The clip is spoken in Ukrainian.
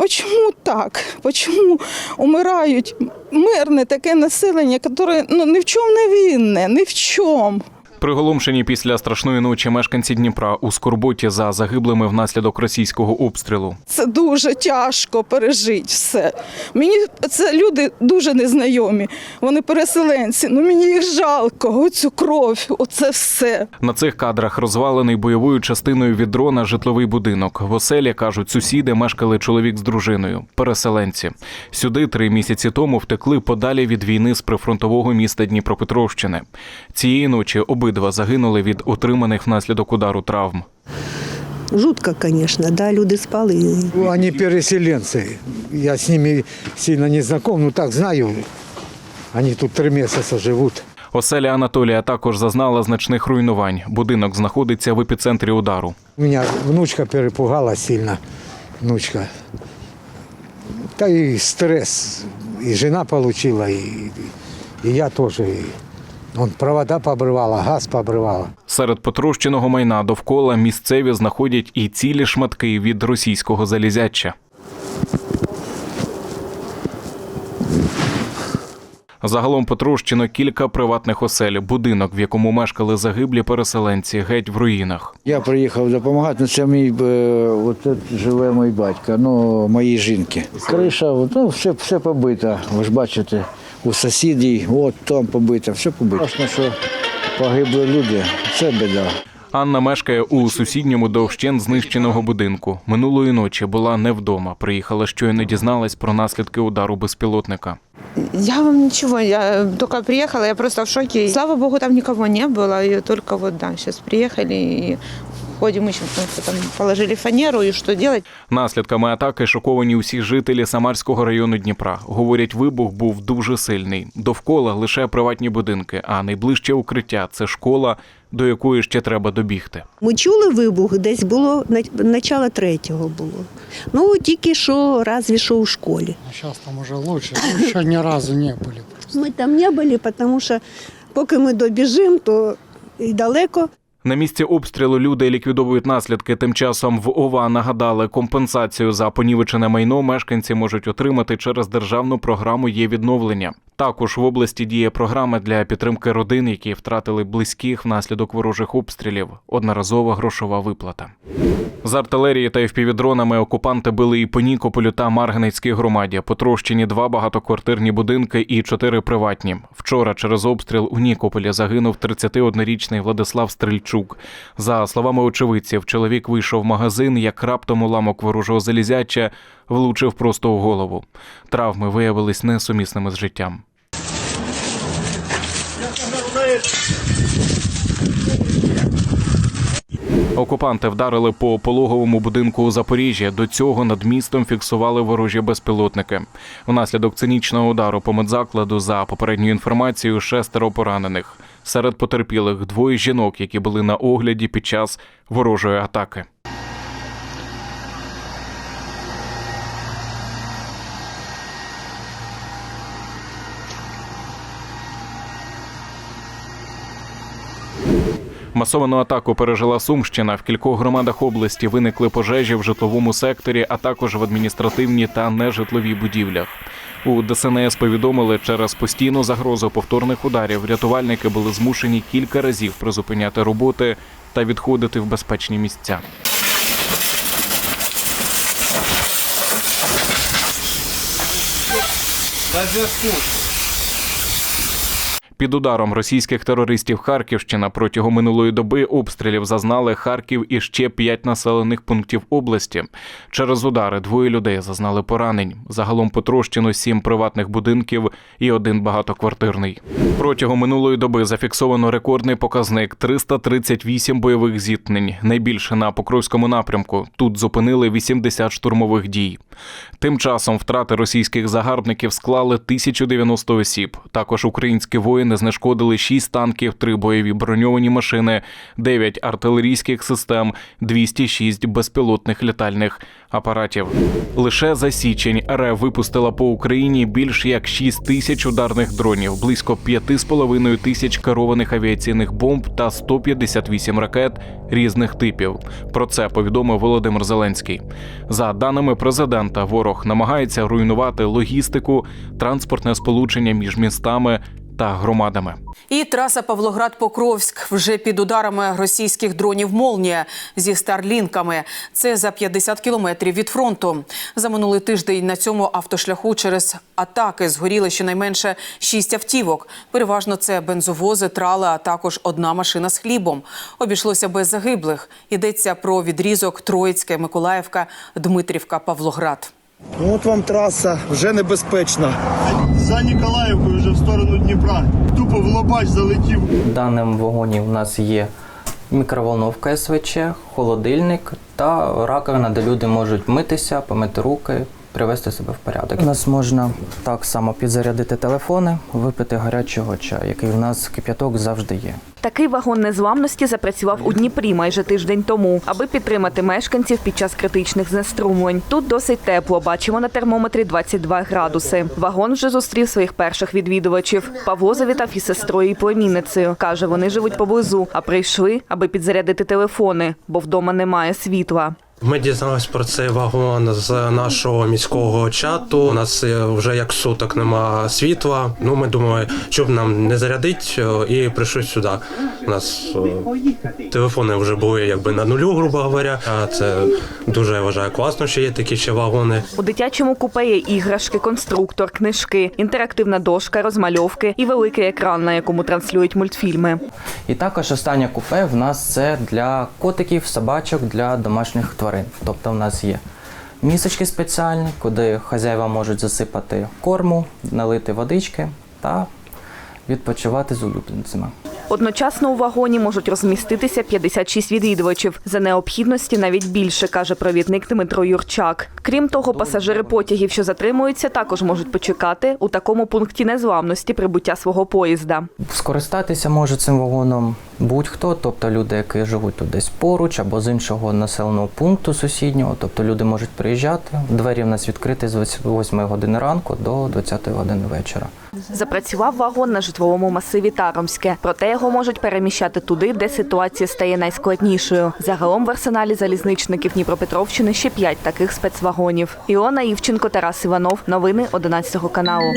Почему так? Почому умирають мирне таке населення, яке ну, ні в чому не винне, ні в чому. Приголомшені після страшної ночі мешканці Дніпра у скорботі за загиблими внаслідок російського обстрілу. Це дуже тяжко пережити все. Мені це люди дуже незнайомі. Вони переселенці. Ну мені їх жалко. Оцю кров, оце все. На цих кадрах розвалений бойовою частиною від дрона житловий будинок. В оселі кажуть, сусіди мешкали чоловік з дружиною, переселенці. Сюди три місяці тому втекли подалі від війни з прифронтового міста Дніпропетровщини. Цієї ночі обидва загинули від отриманих внаслідок удару травм. Жутко, конечно, да, люди спали. Они переселенцы. Я с ними сильно не знаком, но так знаю. Они тут три месяца живут. Оселя Анатолія також зазнала значних руйнувань. Будинок знаходиться в епіцентрі удару. У меня внучка перепугала сильно. Внучка. Да и стресс. И жена получила, и, и я тоже. Он провода пообрывала, газ пообрывала. Серед потрощеного майна довкола місцеві знаходять і цілі шматки від російського залізяча. Загалом потрощено кілька приватних осель. Будинок, в якому мешкали загиблі переселенці, геть в руїнах. Я приїхав допомагати, ну це мій е, от живе мій батько, ну моїй жінки. Криша, ну все, все побито. Ви ж бачите, у сусідів, от там побито, все побито. Страшно, що погибли люди, це біда. Анна мешкає у сусідньому до вщен знищеного будинку. Минулої ночі була не вдома. Приїхала щойно дізналась про наслідки удару безпілотника. Я вам ничего, я только приехала, я просто в шоке. Слава богу, там никого не было, и только вот, да, сейчас приехали и ходим ищем, потому что там положили фанеру, и что делать? Наслідками атаки шоковані усі жителі Самарського району Дніпра. Говорять, вибух був дуже сильний. Довкола лише приватні будинки, а найближче укриття це школа, до якої ще треба добігти. Ми чули вибух, десь було на- начало третього було. Ну, тільки що разве що у школі. Сейчас там уже лучше. Ну, Еще ни разу не были. Ми там не були, тому що поки ми добіжимо, то і далеко. На місці обстрілу люди ліквідовують наслідки. Тим часом в ОВА нагадали, компенсацію за понівечене майно мешканці можуть отримати через державну програму є відновлення. Також в області діє програма для підтримки родин, які втратили близьких внаслідок ворожих обстрілів. Одноразова грошова виплата. З артилерії та впівдронами окупанти били і по Нікополю та Марганецькій громаді. Потрощені два багатоквартирні будинки і чотири приватні. Вчора через обстріл у Нікополі загинув 31-річний Владислав Стрельчук. За словами очевидців, чоловік вийшов в магазин, як раптом уламок ворожого залізяча влучив просто у голову. Травми виявились несумісними з життям. Окупанти вдарили по пологовому будинку у Запоріжжі. До цього над містом фіксували ворожі безпілотники. Внаслідок цинічного удару по медзакладу, за попередньою інформацією, шестеро поранених. Серед потерпілих двоє жінок, які були на огляді під час ворожої атаки. Масовану атаку пережила Сумщина. В кількох громадах області виникли пожежі в житловому секторі, а також в адміністративній та нежитловій будівлях. У ДСНС повідомили, через постійну загрозу повторних ударів рятувальники були змушені кілька разів призупиняти роботи та відходити в безпечні місця. Під ударом російських терористів Харківщина протягом минулої доби обстрілів зазнали Харків і ще п'ять населених пунктів області. Через удари двоє людей зазнали поранень. Загалом потрощено сім приватних будинків і один багатоквартирний. Протягом минулої доби зафіксовано рекордний показник 338 бойових зіткнень. Найбільше на Покровському напрямку. Тут зупинили 80 штурмових дій. Тим часом втрати російських загарбників склали 1090 осіб. Також українські воїни не знешкодили 6 танків, 3 бойові броньовані машини, 9 артилерійських систем, 206 безпілотних літальних апаратів. Лише за січень РФ випустила по Україні більш як 6 тисяч ударних дронів, близько 5,5 тисяч керованих авіаційних бомб та 158 ракет різних типів. Про це повідомив Володимир Зеленський. За даними президента, ворог намагається руйнувати логістику, транспортне сполучення між містами та громадами. І траса Павлоград-Покровськ вже під ударами російських дронів Молнія зі старлінками. Це за 50 кілометрів від фронту. За минулий тиждень на цьому автошляху через атаки згоріли щонайменше шість автівок. Переважно це бензовози, трали, а також одна машина з хлібом. Обійшлося без загиблих. Йдеться про відрізок Троїцьке, Миколаївка, Дмитрівка, Павлоград. Ну, От вам траса вже небезпечна. За Ніколаївкою вже в сторону Дніпра. Тупо в лобач залетів. В даному вагоні у нас є мікроволновка СВЧ, холодильник та раковина, де люди можуть митися, помити руки, привести себе в порядок. У нас можна так само підзарядити телефони, випити гарячого чаю, який у нас кип'яток завжди є. Такий вагон незламності запрацював у Дніпрі майже тиждень тому, аби підтримати мешканців під час критичних знеструмлень. Тут досить тепло. Бачимо на термометрі 22 градуси. Вагон вже зустрів своїх перших відвідувачів. Павло завітав із сестрою і племінницею. Каже, вони живуть поблизу, а прийшли, аби підзарядити телефони, бо вдома немає світла. Ми дізналися про цей вагон з нашого міського чату. У нас е, вже як суток нема світла. Ну ми думали, щоб нам не зарядить, е, і прийшли сюди. У нас е, телефони вже були якби на нулю, грубо говоря. А це дуже я вважаю класно, що є такі ще вагони. У дитячому купе є іграшки, конструктор, книжки, інтерактивна дошка, розмальовки і великий екран, на якому транслюють мультфільми. І також останнє купе в нас це для котиків, собачок, для домашніх тварин. Тобто в нас є місочки спеціальні, куди хазяїва можуть засипати корму, налити водички та відпочивати з улюбленцями. Одночасно у вагоні можуть розміститися 56 відвідувачів. За необхідності навіть більше, каже провідник Дмитро Юрчак. Крім того, пасажири потягів, що затримуються, також можуть почекати у такому пункті незламності прибуття свого поїзда. Скористатися може цим вагоном будь-хто, тобто люди, які живуть тут десь поруч або з іншого населеного пункту сусіднього. Тобто люди можуть приїжджати. Двері в нас відкриті з 8 години ранку до 20 години вечора. Запрацював вагон на житловому масиві Таромське. Проте його можуть переміщати туди, де ситуація стає найскладнішою. Загалом в арсеналі залізничників Дніпропетровщини ще п'ять таких спецвагонів. Іона Івченко, Тарас Іванов. Новини 11 каналу.